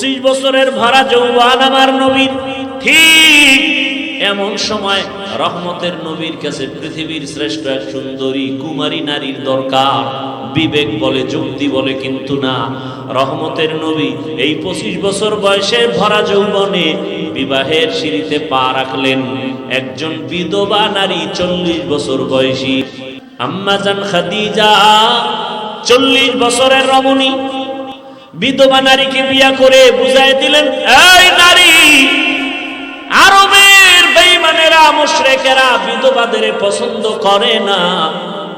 পঁচিশ বছরের ভরা যৌবান আমার নবীর। ঠিক এমন সময় রহমতের নবীর কাছে পৃথিবীর শ্রেষ্ঠ এক সুন্দরী কুমারী নারীর দরকার। বিবেক বলে, যুক্তি বলে, কিন্তু না। রহমতের নবী এই পঁচিশ বছর বয়সে ভরা যৌবনে বিবাহের সিঁড়িতে পা রাখলেন। একজন বিধবা নারী চল্লিশ বছর বয়সী। আম্মাজান খাদিজা চল্লিশ বছরের রমণী। বিধবা নারীকে বিয়া করে বুঝাই দিলেন, এই নারী, আরবের বেইমানেরা মুশরিকেরা বিধবাদের পছন্দ করে না।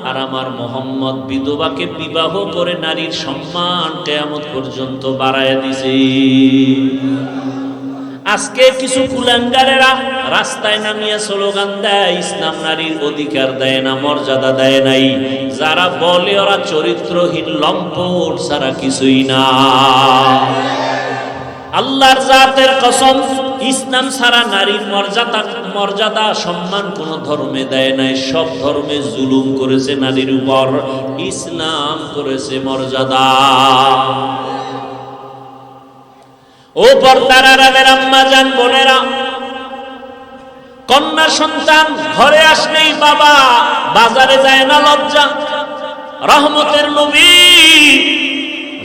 আর আমার মোহাম্মদ বিধবাকে বিবাহ করে নারীর সম্মান কেয়ামত পর্যন্ত বাড়ায় দিছে। আজকে কিছু কুলাঙ্গারেরা রাস্তায় নামিয়ে স্লোগান দেয়, ইসলাম নারীর অধিকার দেয় না, মর্যাদা দেয় নাই। যারা বলে ওরা চরিত্রহীন, লম্পট ছাড়া কিছুই না। আল্লাহর জাতের কসম, ইসলাম ছাড়া নারীর মর্যাদা মর্যাদা, সম্মান কোন ধর্মে দেয় নাই। সব ধর্মে জুলুম করেছে নারীর উপর, ইসলাম করেছে মর্যাদা। ও আম্মা জান বোনেরা, কন্যা সন্তান, ঘরে আসলেই বাবা, বাজারে যায় না লজ্জা, রহমতের নবী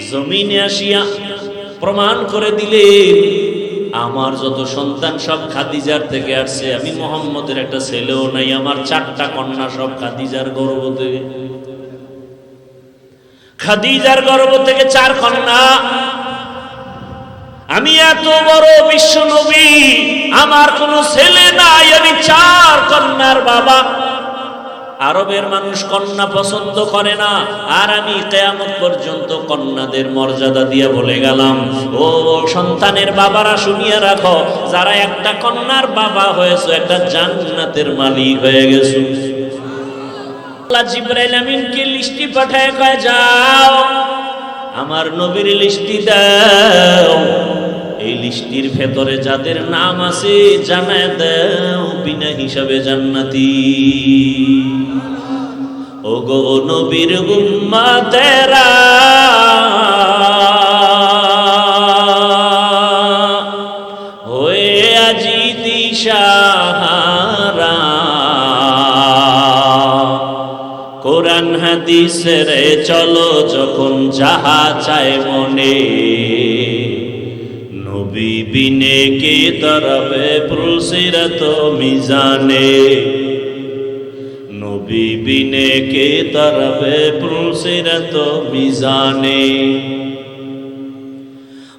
জমিনে আসিয়া প্রমাণ করে দিলেন, আমার যত সন্তান সব খাদিজার থেকে আসছে, আমি মোহাম্মদের একটা ছেলেও নাই, আমার চারটা কন্যা সব খাদিজার গর্ভ থেকে খাদিজার গর্ব থেকে চার কন্যা আমি এত বড় বিশ্ব নবী, আমার কোনো ছেলে নাই, আমি চার কন্যার বাবা। আরবের মানুষ কন্যা পছন্দ করে না, আর আমি কেয়ামত পর্যন্ত কন্যাদের মর্যাদা দিয়ে বলে গেলাম, ও সন্তানের বাবারা, শুনিয়ে রাখো, যারা একটা কন্যার বাবা হয়েছে, একটা জান্নাতের মালিক হয়ে গেছে। আল্লাহ জিব্রাইল আমিনকে লিস্টি পাঠায় কয়, যাও, আমার নবীর লিস্টি দাও। এই লিস্টির ভেতরে যাদের নাম আছে জানায় দাও বিনা হিসাবে জান্নাতি। ও গো নবীর গুম্মা তেরা হয়ে আজি চলো যখন যাহা চায় মনে। নবী বিনে কে তরবে পুলসিরত মিজানে? নবী বিনে কে তরবে পুলসিরত মিজানে?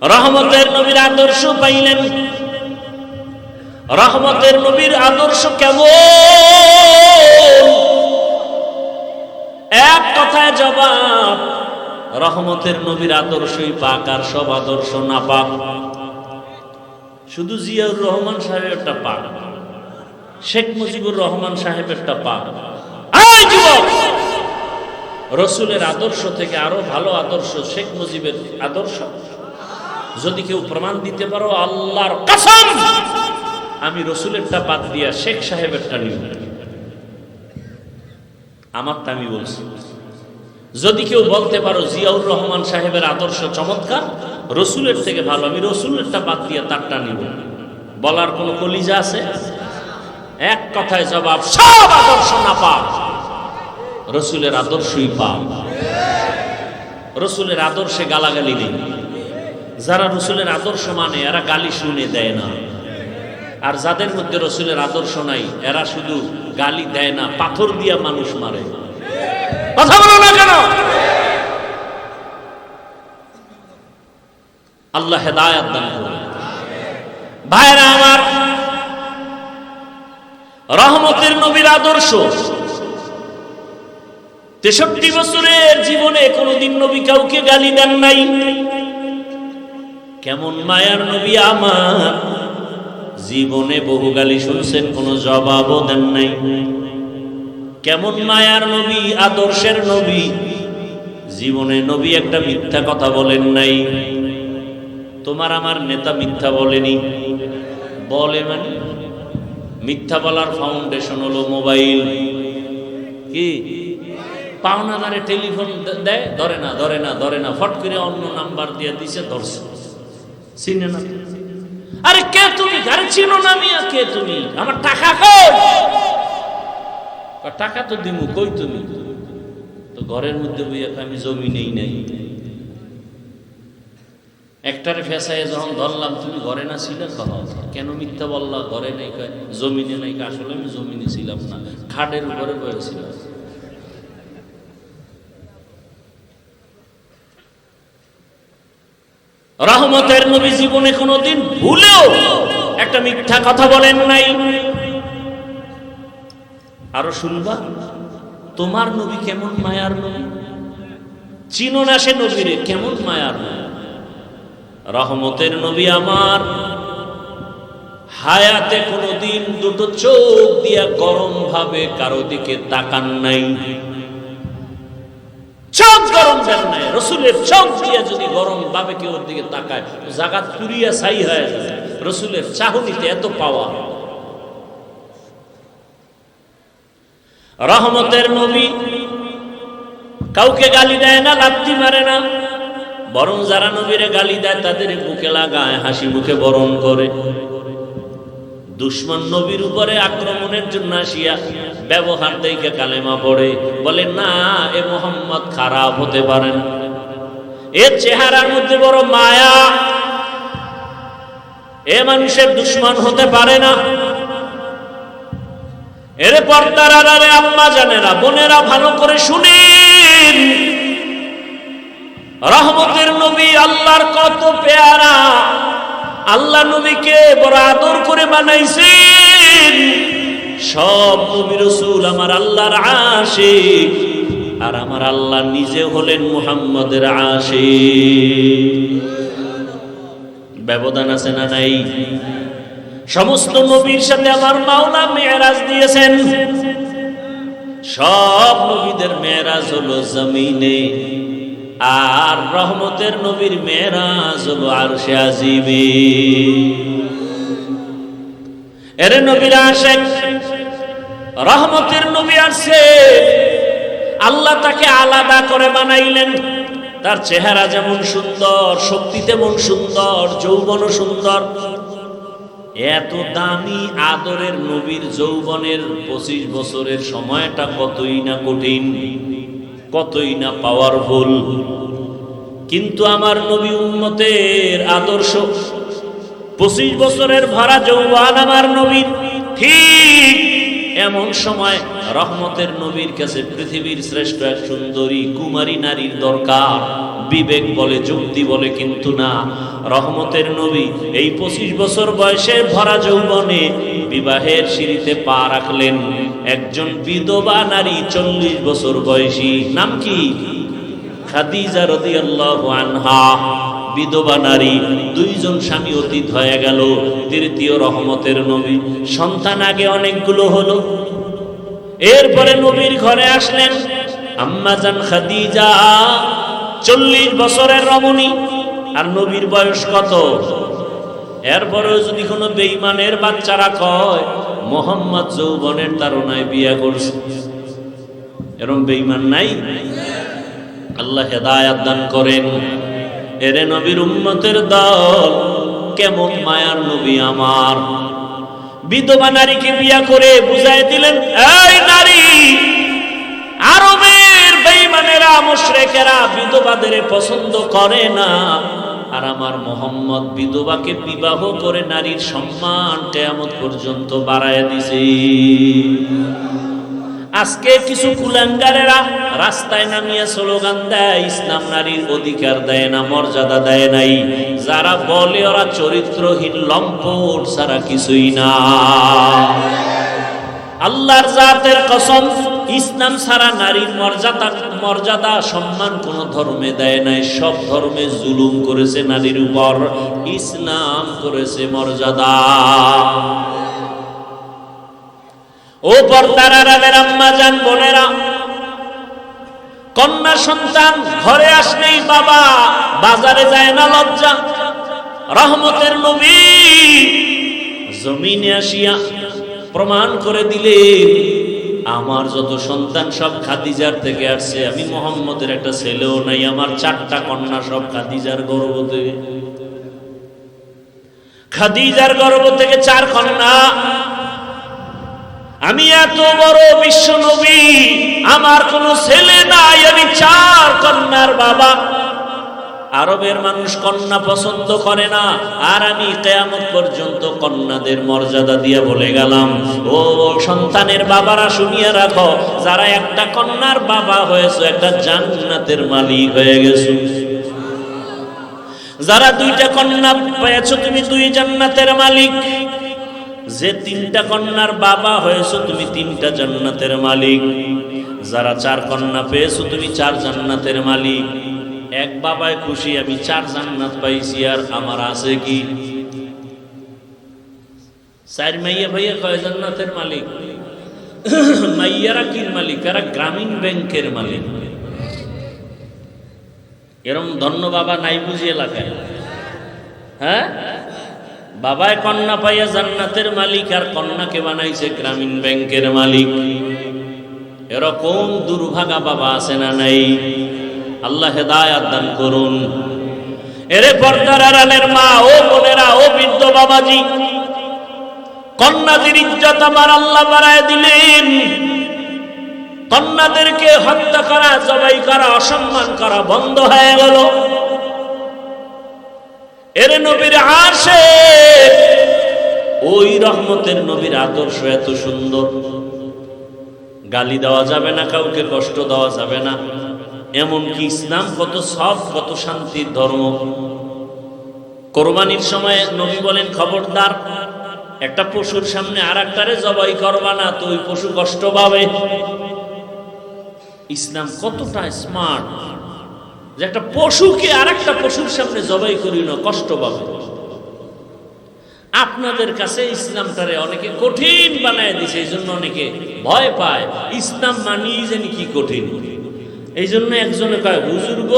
রহমতের নবীর আদর্শ পাইলেন। রহমতের নবীর আদর্শ কেমন? এক কথায় জবাব, রহমতের নবীর আদর্শই পাক আর সব আদর্শ না পাক শুধু জিয়াউর রহমান সাহেবের সাহেবেরটা পাক, শেখ মুজিবুর রহমান সাহেবেরটা পাক। রসুলের আদর্শ থেকে আরও ভালো আদর্শ, শেখ মুজিবের আদর্শ। যদি কেউ প্রমাণ দিতে পারো, আল্লাহর কসম! আমি রসুলেরটা বাদ দিয়া শেখ সাহেবেরটা নিব। আমারটা আমি বলছি। যদি কেউ বলতে পারো, জিয়াউর রহমান সাহেবের আদর্শ চমৎকার রসুলের থেকে ভালো, আমি রসুলেরটা বাদ দিয়ে তারটা নিব। বলার কোনো কলিজা আছে? এক কথায় জবাব, সব আদর্শ না পা রসুলের আদর্শই পা রসুলের আদর্শে গালাগালি নেই। যারা রসুলের আদর্শ মানে এরা গালি শুনে দেয় না। আর যাদের মধ্যে রসুলের আদর্শ নাই, এরা শুধু গালি দেয় না, পাথর দিয়া মানুষ মারে। কথা বলো না কেন? আল্লাহ হেদায়াত দান করুন। ভাইরা আমার, রহমতের নবীর আদর্শ, তেষট্টি বছরের জীবনে কোনোদিন নবী কাউকে গালি দেন নাই। কেমন মায়ার নবী আমার, জীবনে বহু গালি শুনছেন, কোনো জবাবও দেন নাই। কেমন মায়ার নবী, আদর্শের নবী, জীবনে নবী একটা মিথ্যা কথা বলেন নাই। তোমার আমার নেতা মিথ্যা বলেনি। বলে মানে? মিথ্যা বলার ফাউন্ডেশন হলো মোবাইল কি? পাওনাদারে টেলিফোন দেয়? ধরে না ধরে না ধরে না। ফট করে অন্য নাম্বার দিয়ে দিছে, ধরছে। চিনে না? আরে কে তুমি? আরে চিনো না মিয়া, কে তুমি? আমার টাকা টাকা তো দিমু, কই তুমি? তো ঘরের মধ্যে বইয়া আমি জমি নেই নাই। একটারে ফেসায় যখন ধরলাম, তুমি ঘরে না ছিলে? কেন মিথ্যা বললা? ঘরে নেই। জমিনে নাই। আসলে আমি জমিনে ছিলাম না, খাটের উপরে বসেছিলাম রহমতের নবী জীবনে কোনোদিন ভুলেও একটা মিথ্যা কথা বলেন নাই। আরও শুনবা, তোমার নবী কেমন মায়ার নবী? চিনো না সে নবীরে, কেমন মায়ার নবী? রহমতের নবী আমার। হায়াতে কোনোদিন দুটো চোখ দিয়া গরম ভাবে কারও দিকে তাকান নাই। চোখ চোখ যদি গরম কেউ দিকে হয়ে যায় রসুলের এত পাওয়া। রহমতের নবী কাউকে গালি দেয় না, লাত্তি মারে না। বরং যারা নবীরে গালি দেয়, তাদের বুকে লাগায়, হাসি মুখে বরণ করে। দুশ্মন নবীর উপরে আক্রমণের জন্য আসিয়া ব্যবহার দেখে কালেমা পড়ে। বলে, না, এ মোহাম্মদ খারাপ হতে পারে না। এর চেহারার মধ্যে বড় মায়া। এ মানুষের দুশ্মন হতে পারে না। এর পর্দার আড়ালে আম্মা জানেরা, বোনেরা ভালো করে শুনেন। রহমতের নবী আল্লাহর কত পেয়ারা। আল্লাহ নবীকে বড় আদর করে বানাইছেন। সব নবী রসুল আমার আল্লাহর আশে আর আমার আল্লাহ নিজে হলেন মুহাম্মদের আশে ব্যবধান আছে না নাই? সমস্ত নবীর সাথে আমার মাওলা মেয়েরাজ দিয়েছেন। সব নবীদের মেয়েরাজ হলো জমিনে। আর রহমতের নবীর মেয়েরাজ হলো আর সে আজিবে এর নবীর আশেক রহমতের নবী আসছে আল্লাহ তাকে আলাদা করে বানাইলেন। তার চেহারা যেমন সুন্দর, শক্তি তেমন সুন্দর, যৌবনও সুন্দর। এত দামি আদরের নবীর যৌবনের পঁচিশ বছরের সময়টা কতই না কঠিন। কতই না পাওয়ার পাওয়ারফুল কিন্তু আমার নবী উন্মতের আদর্শ, পঁচিশ বছরের ভাড়া যৌবান আমার নবীর, ঠিক এমন সময় রহমতের নবীর কাছে পৃথিবীর শ্রেষ্ঠ এক সুন্দরী কুমারী নারীর দরকার। বিবেক বলে, যুক্তি বলে, কিন্তু না। রহমতের নবী এই পঁচিশ বছর বয়সে ভরা যৌবনে বিবাহের সিঁড়িতে পা রাখলেন। একজন বিধবা নারী চল্লিশ বছর বয়সী। নাম কি? খাদিজা রাদিয়াল্লাহু আনহা। বিধবা নারী, দুইজন স্বামী অতীত হয়ে গেল, তৃতীয় রহমতের নবী। সন্তান আগে অনেকগুলো হলো। এরপরে নবীর ঘরে আসলেন আম্মাজান খাদিজা, চল্লিশ বছরের রমণী। আর নবীর বয়স কত? এরপরেও যদি কোনো বেইমানের বাচ্চারা কয়, মোহাম্মদ যৌবনের তারনায় বিয়া করছে। এরম বেইমান নাই? আল্লাহ হেদায়াত দান করেন। এরে নবীর উম্মতের দল, কেমন মায়ার নবী আমার। বিধবা নারীকে বিয়া করে বুঝাই দিলেন, এই নারী, আরবের বেঈমানেরা, মুশরিকেরা বিধবাদের পছন্দ করে না। আর আমার মোহাম্মদ বিধবাকে বিবাহ করে নারীর সম্মান কেয়ামত পর্যন্ত বাড়ায় দিছে। আজকে কিছু কুলাঙ্গারেরা রাস্তায় নামিয়ে স্লোগান দেয়, ইসলাম নারীর অধিকার দেয় না, মর্যাদা দেয় নাই। যারা বলে ওরা চরিত্রহীন, লম্পট ছাড়া কিছুই না। আল্লাহর জাতের কসম, ইসলাম ছাড়া নারীর মর্যাদা মর্যাদা, সম্মান কোন ধর্মে দেয় নাই। সব ধর্মে জুলুম করেছে নারীর উপর, ইসলাম করেছে মর্যাদা। ও পর্দারাদের আম্মা, জান, বোনেরা, কন্যা, সন্তান, ঘরে আসলেই বাবা, বাজারে যায় না লজ্জা, রহমতের নবী জমিনে আসিয়া প্রমাণ করে দিলেন, আমার যত সন্তান সব খাদিজার থেকে আসছে, আমি মোহাম্মদের একটা ছেলেও নাই, আমার চারটা কন্যা সব খাদিজার গর্ভতে খাদিজার গর্ভ থেকে চার কন্যা আমি এত বড় বিশ্ব নবী, আমার কোনো ছেলে নাই, আমি চার কন্যার বাবা। আরবের মানুষ কন্যা পছন্দ করে না, আর আমি কেয়ামত পর্যন্ত কন্যাদের মর্যাদা দিয়ে বলে গেলাম। ও সন্তানের বাবারা শুনিয়ে রাখো, যারা একটা কন্যার বাবা হয়েছে, একটা জান্নাতের মালিক হয়ে গেছে। যারা দুইটা কন্যা পেয়েছ, তুমি দুই জান্নাতের মালিক। যে তিনটা কন্যার বাবা হয়েছো, তুমি তিনটা জান্নাতের মালিক। যারা চার কন্যা পেয়েছ, তুমি চার জান্নাতের মালিক। এক বাবায় খুশি, আমি চার জান্নাত পাইছি, আর আমার আছে কি? চার মাইয়া ভাইয়া কয়, জান্নাতের মালিক? মাইয়ারা কির মালিক? এরা গ্রামীণ ব্যাংকের মালিক। এরম ধন্য বাবা নাই বুঝি এলাকায়। হ্যাঁ? বাবায় কন্যা পাইয়া জান্নাতের মালিক, আর কন্যাকে বানাইছে গ্রামীণ ব্যাংকের মালিক। এরকম দুর্ভাগা বাবা আছে না নাই? আল্লাহ হেদায়াত দান করুন। এরে পর্দার আড়ালের মা, ও বোনেরা, ও বৃদ্ধ বাবাজি, কন্যাদের ইজ্জত আমার আল্লাহ বাড়ায় দিলেন। কন্যাদেরকে হত্যা করা, জবাই করা, অসম্মান করা বন্ধ হয়ে গেল। এর নবীর আসে ওই রহমতের নবীর আদর্শ এত সুন্দর। গালি দেওয়া যাবে না, কাউকে কষ্ট দেওয়া যাবে না। এমনকি ইসলাম কত সব কত শান্তির ধর্ম। কোরবানির সময় নবী বলেন, খবরদার, একটা পশুর সামনে আর একটারে জবাই করবা না, তো ওই পশু কষ্ট পাবে। ইসলাম কতটা স্মার্ট যে একটা পশুকে আর একটা পশুর সামনে জবাই করি না, কষ্ট পাবে। আপনাদের কাছে ইসলামটারে অনেকে কঠিন বানায় দিছে, এই জন্য অনেকে ভয় পায়। ইসলাম মানিয়ে জানি কি কঠিন। এই জন্য একজনে কয় বুজুর্গ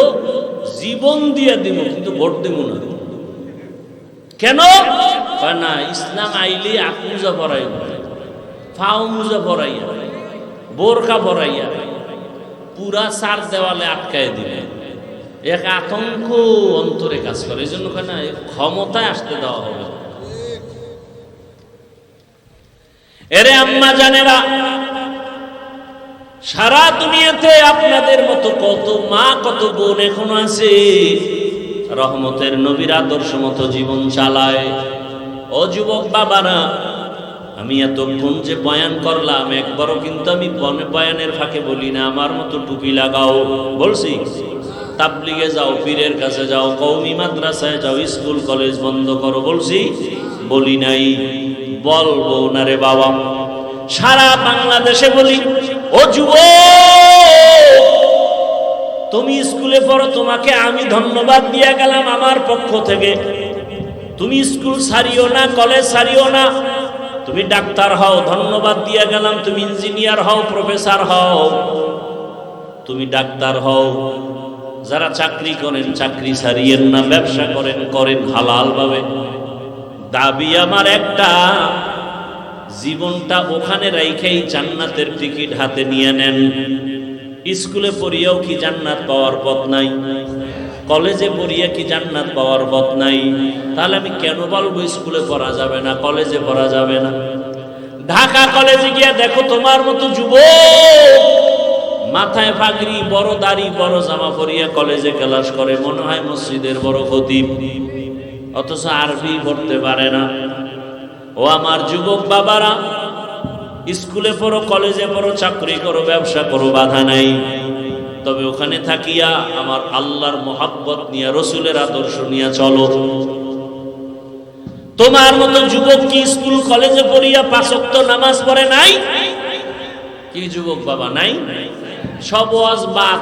জীবন দিয়ে দিব কিন্তু ভোট দেব না। কেন? না, ইসলাম আইলে আকুজা পড়াই ফাও মুজা পড়াইয়া, বোরকা পড়াইয়া, পুরা সার দেওয়ালে আটকায় দিবে এক আতঙ্ক অন্তরে কাজ করে, এই জন্য কেন ক্ষমতায় আসতে দেওয়া হবে। এরে আম্মা জানেরা, সারা দুনিয়াতে আপনাদের মতো কত মা, কত বোন এখনও আছে। রহমতের নবীর আদর্শ মতো জীবন চালায়। ও যুবক বাবারা, আমি এতক্ষণ যে বয়ান করলাম, একবারও কিন্তু আমি বয়ানের ফাঁকে বলি না, আমার মতো টুপি লাগাও। বলছি তাবলিগে যাও, পীরের কাছে যাও কৌমি মাদ্রাসায় যাও, স্কুল, কলেজ বন্ধ করো, বলছি, বলি নাই, বলব না রে বাবা। সারা বাংলাদেশে বলি, ও যুব, তুমি স্কুলে পড়ো, তোমাকে আমি ধন্যবাদ দিয়ে গেলাম আমার পক্ষ থেকে। তুমি স্কুল সারিও না, কলেজ সারিও না, তুমি ডাক্তার হও, ধন্যবাদ দিয়ে গেলাম, তুমি ইঞ্জিনিয়ার হও, প্রফেসর হও। তুমি ডাক্তার হও যারা চাকরি করেন, চাকরি সারিয়েন না, ব্যবসা করেন করেন হালাল ভাবে দাবি আমার একটা, জীবনটা ওখানে রাইখেই জান্নাতের টিকিট হাতে নিয়ে নেন। স্কুলে পড়িয়াও কি জান্নাত পাওয়ার পথ নাই? কলেজে পড়িয়া কি জান্নাত পাওয়ার পথ নাই? তাহলে আমি কেন বলব স্কুলে পড়া যাবে না, কলেজে পড়া যাবে না? ঢাকা কলেজে গিয়া দেখো তোমার মতো যুবক মাথায় ফাগরি, বড় দাড়ি, বড় জামা পরিয়া কলেজে ক্লাস করে। মনে হয় মসজিদের বড় খতিব। অথচ আরবি পড়তে পারে না। ও আমার যুবক বাবারা, স্কুলে পড়ো, কলেজে পড়ো, চাকরি করো, ব্যবসা করো, বাধা নাই। তবে ওখানে থাকিয়া আমার আল্লাহর মোহাব্বত নিয়ে, রসুলের আদর্শ নিয়ে চলো। তোমার মতো যুবক কি স্কুল, কলেজে পড়িয়া পাঁচক্ত নামাজ পড়ে নাই? কি যুবক বাবা, নাই? সব ওয়াজ বাদ।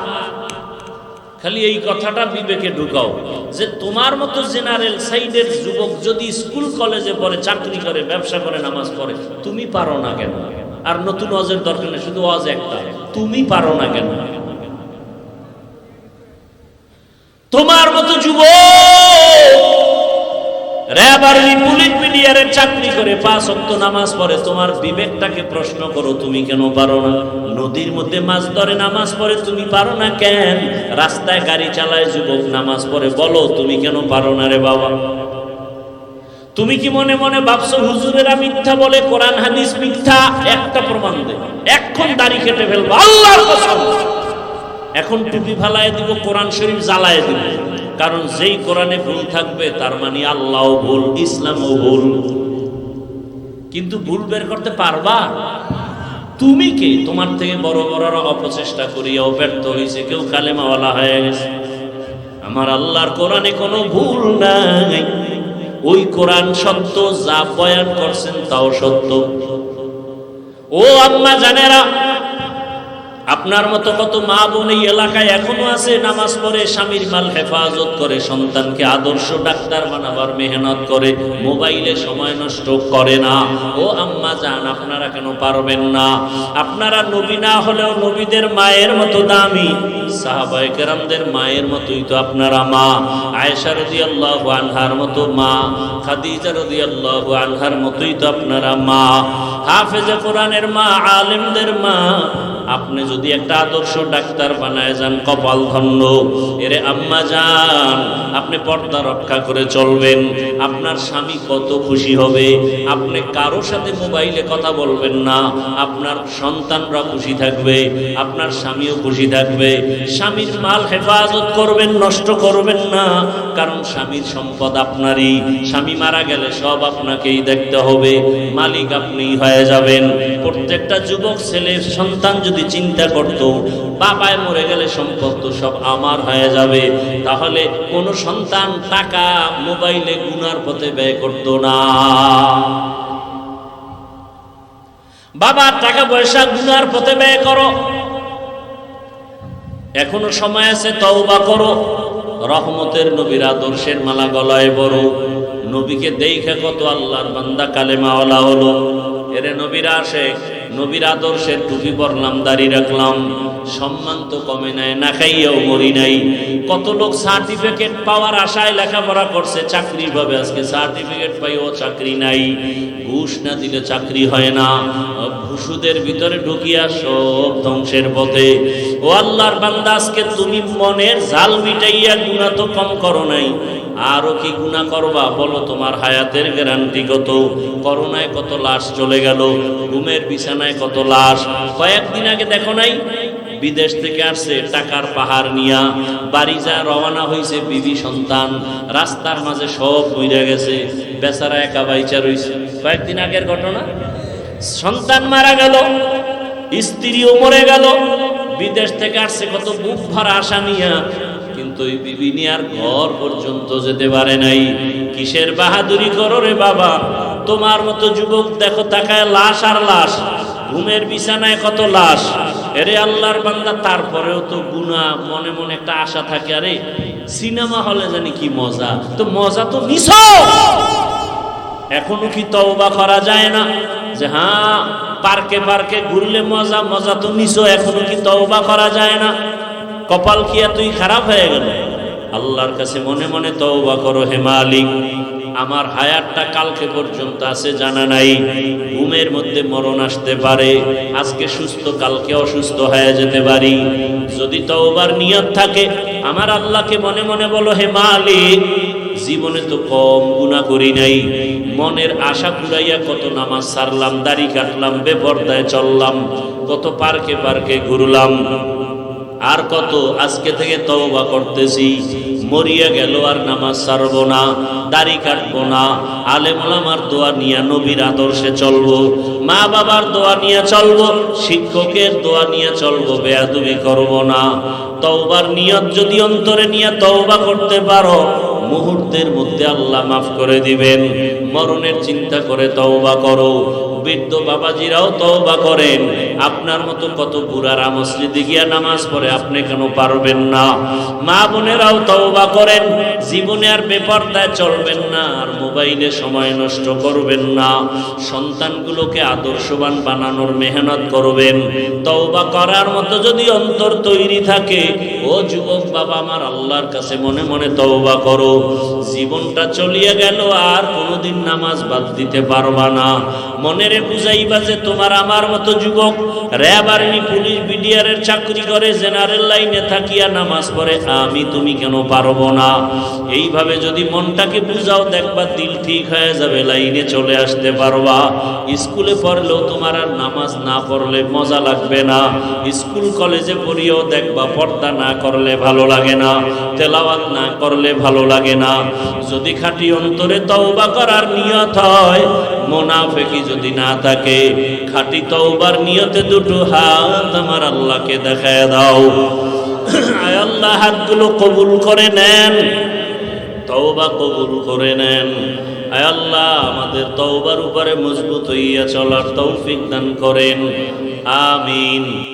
খালি এই কথাটা বিবেকে ঢুকাও যে তোমার মতো জেনারেল সাইডের যুবক যদি স্কুল, কলেজে পড়ে, চাকরি করে, ব্যবসা করে, নামাজ পড়ে, তুমি পারো না কেন? আর নতুন ওয়াজের দরকার নেই, শুধু ওয়াজ একটা। তুমি পারো না কেন? তোমার মতো যুবক তুমি কি মনে মনে ভাবছ, হুজুরেরা মিথ্যা বলে, কোরআন, হাদিস মিথ্যা? একটা প্রমাণ দে। এখন দাড়ি কেটে ফেলব এখন টুপি ফালায় দিব, কোরআন শরীফ জ্বালায় দিব। কারণ যেই কোরআনে ভুল থাকবে, তার মানে আল্লাহ ভুল, ইসলামও ভুল। কিন্তু ভুল বের করতে পারবা? তুমি কে? তোমার থেকে বড় বড়রা অপচেষ্টা করিয়াও ব্যর্থ হয়েছে কেউ কালেমাওয়ালা হয়ে গেছে। আমার আল্লাহর কোরআনে কোনো ভুল নাই। ওই কোরআন সত্য, যা বয়ান করছেন তাও সত্য। ও আম্মা জানেরা আপনার মতো কত মা বোন এই এলাকায় এখনও আছে? নামাজ পড়ে স্বামীর মাল হেফাজত করে, সন্তানকে আদর্শ ডাক্তার বানাবার মেহনত করে, মোবাইলে সময় নষ্ট করে না। ও আম্মা যান আপনারা কেন পারবেন না? আপনারা নবী না হলেও নবীদের মায়ের মতো দামি। সাহাবায়ে কেরামদের মায়ের মতোই তো আপনারা মা। আয়েশা রাদিয়াল্লাহু আনহার মতো মা। খাদিজা রাদিয়াল্লাহু আনহার মতোই তো আপনারা মা। হাফেজে কোরআনের মা, আলেমদের মা। আপনি যদি একটা আদর্শ ডাক্তার বানায় যান, কপাল ধন্য। এরে আম্মা যান আপনি পর্দা রক্ষা করে চলবেন, আপনার স্বামী কত খুশি হবে। আপনি কারও সাথে মোবাইলে কথা বলবেন না, আপনার সন্তানরা খুশি থাকবে, আপনার স্বামীও খুশি থাকবে। স্বামীর মাল হেফাজত করবেন, নষ্ট করবেন না, কারণ স্বামীর সম্পদ আপনারই। স্বামী মারা গেলে সব আপনাকেই দেখতে হবে, মালিক আপনিই হয়ে যাবেন। প্রত্যেকটা যুবক ছেলে সন্তান যদি চিন্তা করত, বাবায় মরে গেলে সম্পদ তো সব আমার হয়ে যাবে, তাহলে কোনো সন্তান টাকা মোবাইলে গুনার পথে ব্যয় করতো না। বাবা টাকা পয়সা গুনার পথে ব্যয় করো। এখনও সময় আছে, তওবা করো। রহমতের নবীর আদর্শের মালা গলায় বড় নবীকে দেখে কত আল্লাহর বান্দা কালেমাওয়ালা হলো। এরে নবীর আসে নবীর আদর্শের টুপি পরলাম, দাড়ি রাখলাম। সম্মান তো কমে নাই, না খাইয়াও মরি নাই। কত লোক সার্টিফিকেট পাওয়ার আশায় লেখাপড়া করছে চাকরি পাবে আজকে সার্টিফিকেট পাইও চাকরি নাই। ঘুষ না দিলে চাকরি হয় না। ভুসুদের ভিতরে ঢুকিয়া সব ধ্বংসের পথে। ও আল্লাহর বান্দা, আজকে তুমি মনের জাল মিটাইয়া গুণা তো কম করো নাই। আরও কি গুণা করবা? বলো, তোমার হায়াতের গ্যারান্টি কত? করোনায় কত লাশ চলে গেল? ঘুমের বিছানায় কত লাশ? কয়েকদিন আগে দেখো নাই? বিদেশ থেকে আসছে টাকার পাহাড় নিয়া। বাড়ি যা রওনা হয়েছে বিবি সন্তান। রাস্তার মাঝে সব মইরা গেছে। বেচারা একা বাইচা রইছে। কয়েকদিন আগের ঘটনা? সন্তান মারা গেল, স্ত্রীও মরে গেল। বিদেশ থেকে আসছে কত বুক ভরা আশা নিয়া। কিন্তু ওই বিবি নিয়ার ঘর পর্যন্ত যেতে পারে নাই। কিসের বাহাদুরি করো রে বাবা? তোমার মতো যুবক দেখো তাকায় লাশ আর লাশ। ঘুমের বিছানায় কত লাশ। এরে আল্লাহর বান্দা, তারপরেও তো গুণা মনে মনে একটা আশা থাকে, আরে সিনেমা হলে জানি কি মজা। তো মজা তো নিছ। এখনও কি তওবা করা যায় না? যে হ্যাঁ পার্কে পার্কে ঘুরলে মজা মজা তো নিছো, এখনও কি তওবা করা যায় না? কপাল কি এতই খারাপ হয়ে গেল? আল্লাহর কাছে মনে মনে তওবা করো হে মালিক। আমার হায়ারটা কালকে পর্যন্ত আছে, জানা নাই। ঘুমের মধ্যে মরণ আসতে পারে। আজকে সুস্থ, কালকে অসুস্থ হয়ে যেতে পারি। যদি তওবার নিয়ত থাকে, আমার আল্লাহকে মনে মনে বলো হে মালিক। জীবনে তো কম গুণা করি নাই। মনের আশা পুরাইয়া কত নামাজ সারলাম, দাড়ি কাটলাম, বেপর্দায় চললাম, কত পার্কে পার্কে ঘুরলাম। আর কত আজকে থেকে তওবা করতেছি। মরিয়া গেল আর নামাজ সারবো না, দাড়ি কাটবো না। আলেম ওলামার দোয়া নিয়ে নবীর আদর্শে চলবো। মা বাবার দোয়া নিয়ে চলবো, শিক্ষকের দোয়া নিয়ে চলবো, বেয়াদুবি করব না। তওবার নিয়ত যদি অন্তরে নিয়ে তওবা করতে পারো, মুহূর্তের মধ্যে আল্লাহ মাফ করে দিবেন। মরণের চিন্তা করে তওবা করো। বৃদ্ধ বাবাজিরাও তওবা করেন। আপনার মতো কত বুড়ারা মসজিদে গিয়া নামাজ পড়ে, আপনি কেন পারবেন না? মা বোনেরাও তওবা করেন। জীবনে আর বেপরদায় চলবেন না, আর মোবাইলে সময় নষ্ট করবেন না। সন্তানগুলোকে আদর্শবান বানানোর মেহনত করবেন। তওবা করার মতো যদি অন্তর তৈরি থাকে, ও যুবক বাবা আমার, আল্লাহর কাছে মনে মনে তওবা করো। জীবনটা চলিয়ে গেল, আর কোনোদিন নামাজ বাদ দিতে পারবা না। মনেরে বুঝাইবা যে তোমার আমার মতো যুবক র্যাব আর্মি পুলিশ বিডিআরের চাকরি করে, জেনারেল লাইনে থাকিয়া নামাজ পড়ে, আমি তুমি কেন পারব না? এইভাবে যদি মনটাকে বুঝাও, দেখবা দিল ঠিক হয়ে যাবে, লাইনে চলে আসতে পারবা। স্কুলে পড়লেও তোমার আর নামাজ না পড়লে মজা লাগবে না। স্কুল, কলেজে পড়িয়েও দেখবা, পর্দা না করলে ভালো লাগে না, তেলাওয়াত না করলে ভালো লাগে না। যদি খাঁটি অন্তরে তওবা করার নিয়ত হয় মোনাফেকি যদি না থাকে, খাঁটি তওবার নিয়তে দুটো হাত আমার আল্লাহকে দেখায় দাও। আয় আল্লাহ, হাতগুলো কবুল করে নেন, তওবা কবুল করে নেন। আয় আল্লাহ, আমাদের তওবার উপরে মজবুত হইয়া চলার তৌফিক দান করেন। আমিন।